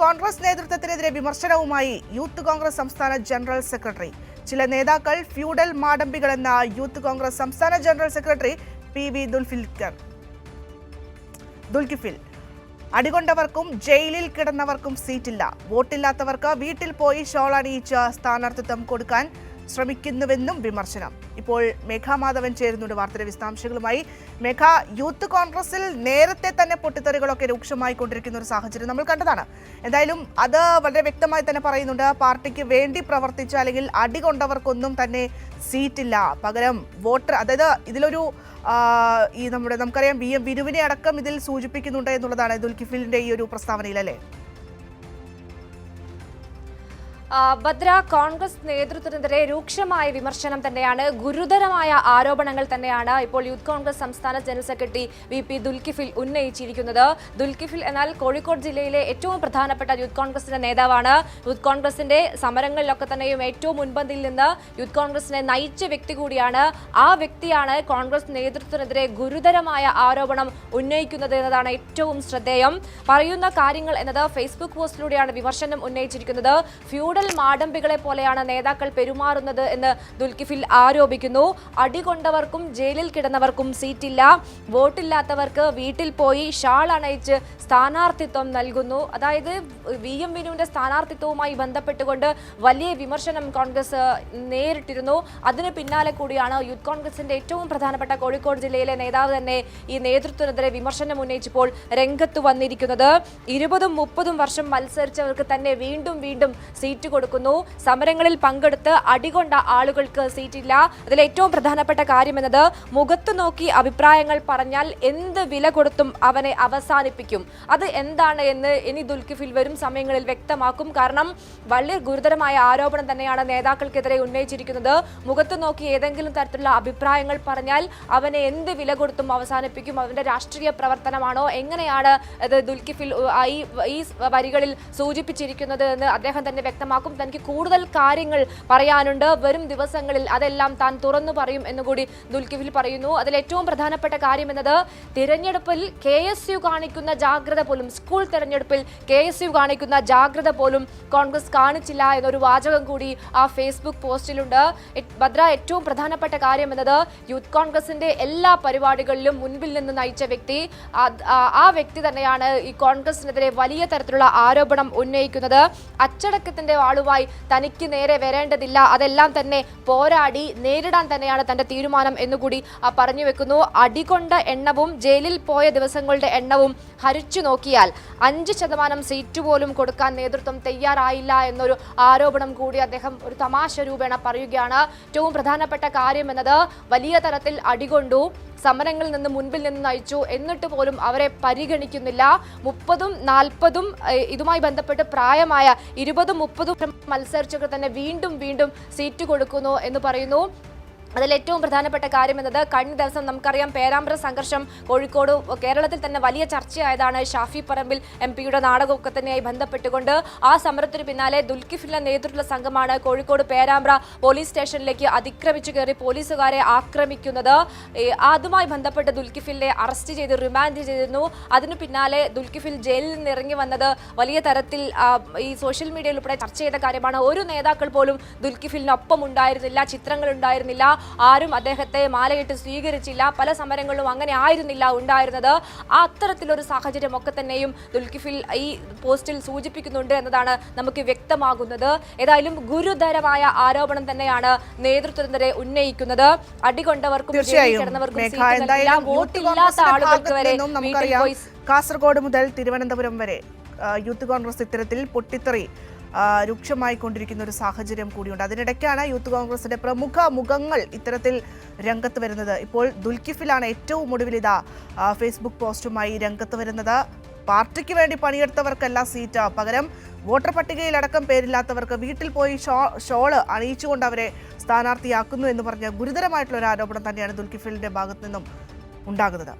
കോൺഗ്രസ് നേതൃത്വത്തിനെതിരെ വിമർശനവുമായി യൂത്ത് കോൺഗ്രസ് സംസ്ഥാന general secretary. ചില നേതാക്കൾ ഫ്യൂഡൽ മാടമ്പികളെന്ന യൂത്ത് കോൺഗ്രസ് സംസ്ഥാന general secretary P V Dulfilkar. Dulkifil അടികൊണ്ടവർക്കും ജയിലിൽ കിടന്നവർക്കും സീറ്റില്ല. വോട്ടില്ലാത്തവർക്ക് വീട്ടിൽ പോയി ഷോൾ അണിയിച്ച് സ്ഥാനാർത്ഥിത്വം കൊടുക്കാൻ ശ്രമിക്കുന്നുവെന്നും വിമർശനം. ഇപ്പോൾ മേഘാമാധവൻ ചേരുന്നുണ്ട് വാർത്തയുടെ വിശദാംശങ്ങളുമായി. മേഘ യൂത്ത് കോൺഗ്രസിൽ നേരത്തെ തന്നെ പൊട്ടിത്തെറികളൊക്കെ രൂക്ഷമായി കൊണ്ടിരിക്കുന്ന ഒരു സാഹചര്യം നമ്മൾ കണ്ടതാണ്. എന്തായാലും അത് വളരെ വ്യക്തമായി തന്നെ പറയുന്നുണ്ട്. പാർട്ടിക്ക് വേണ്ടി പ്രവർത്തിച്ച അല്ലെങ്കിൽ അടി കൊണ്ടവർക്കൊന്നും തന്നെ സീറ്റില്ല. പകരം വോട്ടർ അതായത് ഇതിലൊരു ഈ നമ്മുടെ നമുക്കറിയാം വി എം വിനുവിനെ അടക്കം ഇതിൽ സൂചിപ്പിക്കുന്നുണ്ട് എന്നുള്ളതാണ് ദുൽഖിഫിലിന്റെ ഈ ഒരു പ്രസ്താവനയിൽ അല്ലേ? ഭദ്ര കോൺഗ്രസ് നേതൃത്വത്തിനെതിരെ രൂക്ഷമായ വിമർശനം തന്നെയാണ് ഗുരുതരമായ ആരോപണങ്ങൾ തന്നെയാണ് ഇപ്പോൾ യൂത്ത് കോൺഗ്രസ് സംസ്ഥാന general secretary V P Dulkhifil ഉന്നയിച്ചിരിക്കുന്നത്. Dulkhifil എന്നാൽ കോഴിക്കോട് ജില്ലയിലെ ഏറ്റവും പ്രധാനപ്പെട്ട യൂത്ത് കോൺഗ്രസിന്റെ നേതാവാണ്. യൂത്ത് കോൺഗ്രസിന്റെ സമരങ്ങളിലൊക്കെ തന്നെയും ഏറ്റവും മുൻപന്തിയിൽ നിന്ന് യൂത്ത് കോൺഗ്രസിനെ നയിച്ച വ്യക്തി കൂടിയാണ്. ആ വ്യക്തിയാണ് കോൺഗ്രസ് നേതൃത്വത്തിനെതിരെ ഗുരുതരമായ ആരോപണം ഉന്നയിക്കുന്നത് എന്നതാണ് ഏറ്റവും ശ്രദ്ധേയം. പറയുന്ന കാര്യങ്ങൾ എന്നത് ഫേസ്ബുക്ക് പോസ്റ്റിലൂടെയാണ് വിമർശനം ഉന്നയിച്ചിരിക്കുന്നത്. ഫ്യൂഡൽ മാടമ്പികളെ പോലെയാണ് നേതാക്കൾ പെരുമാറുന്നത് എന്ന് ദുൽകിഫിൽ ആരോപിക്കുന്നു. അടികൊണ്ടവർക്കും ജയിലിൽ കിടന്നവർക്കും സീറ്റില്ല. വോട്ടില്ലാത്തവർക്ക് വീട്ടിൽ പോയി ഷാൾ അണയിച്ച് സ്ഥാനാർത്ഥിത്വം നൽകുന്നു. അതായത് വി എം വിനുവിന്റെ സ്ഥാനാർത്ഥിത്വവുമായി ബന്ധപ്പെട്ടുകൊണ്ട് വലിയ വിമർശനം കോൺഗ്രസ് നേരിട്ടിരുന്നു. അതിന് പിന്നാലെ കൂടിയാണ് യൂത്ത് കോൺഗ്രസിന്റെ ഏറ്റവും പ്രധാനപ്പെട്ട കോഴിക്കോട് ജില്ലയിലെ നേതാവ് തന്നെ ഈ നേതൃത്വത്തിനെതിരെ വിമർശനം ഉന്നയിച്ചപ്പോൾ രംഗത്ത് വന്നിരിക്കുന്നത്. ഇരുപതും മുപ്പതും വർഷം മത്സരിച്ചവർക്ക് തന്നെ വീണ്ടും വീണ്ടും സീറ്റ് കൊടുക്കുന്നു. സമരങ്ങളിൽ പങ്കെടുത്ത് അടികൊണ്ട ആളുകൾക്ക് സീറ്റില്ല. അതിൽ ഏറ്റവും പ്രധാനപ്പെട്ട കാര്യം എന്നത് മുഖത്തു നോക്കി അഭിപ്രായങ്ങൾ പറഞ്ഞാൽ എന്ത് വില കൊടുത്തും അവനെ അവസാനിപ്പിക്കും. അത് എന്താണ് എന്ന് ഇനി ദുൽഖിഫിൽ വരും സമയങ്ങളിൽ വ്യക്തമാക്കും. കാരണം വളരെ ഗുരുതരമായ ആരോപണം തന്നെയാണ് നേതാക്കൾക്കെതിരെ ഉന്നയിച്ചിരിക്കുന്നത്. മുഖത്ത് നോക്കി ഏതെങ്കിലും തരത്തിലുള്ള അഭിപ്രായങ്ങൾ പറഞ്ഞാൽ അവനെ എന്ത് വില കൊടുത്തും അവസാനിപ്പിക്കും. അവന്റെ രാഷ്ട്രീയ പ്രവർത്തനമാണോ? എങ്ങനെയാണ് ദുൽഖിഫിൽ ദുൽക്കിഫിൽ ഈ ഈ വരികളിൽ സൂചിപ്പിച്ചിരിക്കുന്നത് എന്ന് അദ്ദേഹം തന്നെ വ്യക്തമാക്കും തനിക്ക് കൂടുതൽ കാര്യങ്ങൾ പറയാനുണ്ട്. വരും ദിവസങ്ങളിൽ അതെല്ലാം താൻ തുറന്നു പറയും എന്നുകൂടി ദുൽഖിഫിൽ പറയുന്നു. അതിൽ ഏറ്റവും പ്രധാനപ്പെട്ട കാര്യം എന്നത് തിരഞ്ഞെടുപ്പിൽ കെ എസ് യു കാണിക്കുന്ന ജാഗ്രത പോലും സ്കൂൾ തിരഞ്ഞെടുപ്പിൽ കെ എസ് യു കാണിക്കുന്ന ജാഗ്രത പോലും കോൺഗ്രസ് കാണിച്ചില്ല എന്നൊരു വാചകം കൂടി ആ ഫേസ്ബുക്ക് പോസ്റ്റിലുണ്ട്. ഭദ്ര ഏറ്റവും പ്രധാനപ്പെട്ട കാര്യം എന്നത് യൂത്ത് കോൺഗ്രസിന്റെ എല്ലാ പരിപാടികളിലും മുൻപിൽ നിന്ന് നയിച്ച വ്യക്തി. ആ വ്യക്തി തന്നെയാണ് ഈ കോൺഗ്രസിനെതിരെ വലിയ തരത്തിലുള്ള ആരോപണം ഉന്നയിക്കുന്നത്. അച്ചടക്കത്തിന്റെ ആളുമായി തനിക്ക് നേരെ വരേണ്ടതില്ല. അതെല്ലാം തന്നെ പോരാടി നേരിടാൻ തന്നെയാണ് തന്റെ തീരുമാനം എന്നുകൂടി പറഞ്ഞു വെക്കുന്നു. അടികൊണ്ട എണ്ണവും ജയിലിൽ പോയ ദിവസങ്ങളുടെ എണ്ണവും ഹരിച്ചു നോക്കിയാൽ അഞ്ച് ശതമാനം സീറ്റ് പോലും കൊടുക്കാൻ നേതൃത്വം തയ്യാറായില്ല എന്നൊരു ആരോപണം കൂടി അദ്ദേഹം ഒരു തമാശ രൂപേണ പറയുകയാണ്. ഏറ്റവും പ്രധാനപ്പെട്ട കാര്യം എന്നത് വലിയ തരത്തിൽ അടികൊണ്ടു സമരങ്ങളിൽ നിന്ന് മുൻപിൽ നിന്ന് നയിച്ചു. എന്നിട്ട് പോലും അവരെ പരിഗണിക്കുന്നില്ല. മുപ്പതും നാൽപ്പതും ഇതുമായി ബന്ധപ്പെട്ട് പ്രായമായ ഇരുപതും മുപ്പതും മത്സരിച്ചവർ തന്നെ വീണ്ടും വീണ്ടും സീറ്റ് കൊടുക്കുന്നു എന്ന് പറയുന്നു. അതിൽ ഏറ്റവും പ്രധാനപ്പെട്ട കാര്യം എന്നത് കഴിഞ്ഞ ദിവസം നമുക്കറിയാം പേരാമ്പ്ര സംഘർഷം കോഴിക്കോട് കേരളത്തിൽ തന്നെ വലിയ ചർച്ചയായതാണ് ഷാഫി പറമ്പിൽ എം പിയുടെ നാടകമൊക്കെ തന്നെയായി ബന്ധപ്പെട്ടുകൊണ്ട്. ആ സമരത്തിന് പിന്നാലെ ദുൽഖിഫിന്റെ നേതൃത്വ സംഘമാണ് കോഴിക്കോട് പേരാമ്പ്ര പോലീസ് സ്റ്റേഷനിലേക്ക് അതിക്രമിച്ചു കയറി പോലീസുകാരെ ആക്രമിക്കുന്നത്. അതുമായി ബന്ധപ്പെട്ട് ദുൽക്കിഫിലിനെ അറസ്റ്റ് ചെയ്ത് റിമാൻഡ് ചെയ്തിരുന്നു. അതിനു പിന്നാലെ ദുൽഖിഫിൽ ജയിലിൽ നിന്ന് ഇറങ്ങി വന്നത് വലിയ തരത്തിൽ ഈ സോഷ്യൽ മീഡിയയിൽ ഉൾപ്പെടെ ചർച്ച ചെയ്ത കാര്യമാണ്. ഒരു നേതാക്കൾ പോലും ദുൽഖിഫിലിനൊപ്പം ഉണ്ടായിരുന്നില്ല ചിത്രങ്ങൾ ഉണ്ടായിരുന്നില്ല. ആരും അദ്ദേഹത്തെ മാലയിട്ട് സ്വീകരിച്ചില്ല. പല സമരങ്ങളിലും അങ്ങനെ ആയിരുന്നില്ല ഉണ്ടായിരുന്നത്. ആ അത്തരത്തിലൊരു സാഹചര്യം ഒക്കെ തന്നെയും ദുൽക്കിഫിൽ ഈ പോസ്റ്റിൽ സൂചിപ്പിക്കുന്നുണ്ട് എന്നതാണ് നമുക്ക് വ്യക്തമാകുന്നത്. ഏതായാലും ഗുരുതരമായ ആരോപണം തന്നെയാണ് നേതൃത്വത്തിനെതിരെ ഉന്നയിക്കുന്നത്. അടികൊണ്ടവർക്കും കിടന്നവർക്കും. വോട്ടില്ലാത്ത ആളുകൾക്ക് വരെ കാസർഗോഡ് മുതൽ തിരുവനന്തപുരം വരെ യൂത്ത് കോൺഗ്രസ് ഇത്തരത്തിൽ പൊട്ടിത്തെറി. രൂക്ഷമായി കൊണ്ടിരിക്കുന്ന ഒരു സാഹചര്യം കൂടിയുണ്ട്. അതിനിടയ്ക്കാണ് യൂത്ത് കോൺഗ്രസിന്റെ പ്രമുഖ മുഖങ്ങൾ ഇത്തരത്തിൽ രംഗത്ത് വരുന്നത്. ഇപ്പോൾ ദുൽക്കിഫിലാണ് ഏറ്റവും ഒടുവിൽ ഇതാ ഫേസ്ബുക്ക് പോസ്റ്റുമായി രംഗത്ത് വരുന്നത്. പാർട്ടിക്ക് വേണ്ടി പണിയെടുത്തവർക്കല്ല സീറ്റ്. പകരം വോട്ടർ പട്ടികയിൽ അടക്കം പേരില്ലാത്തവർക്ക് വീട്ടിൽ പോയി ഷോ ഷോൾ അണിയിച്ചുകൊണ്ട് അവരെ സ്ഥാനാർത്ഥിയാക്കുന്നു എന്ന് പറഞ്ഞ ഗുരുതരമായിട്ടുള്ള ഒരു ആരോപണം തന്നെയാണ് ദുൽക്കിഫിലിന്റെ ഭാഗത്തു നിന്നും ഉണ്ടാകുന്നത്.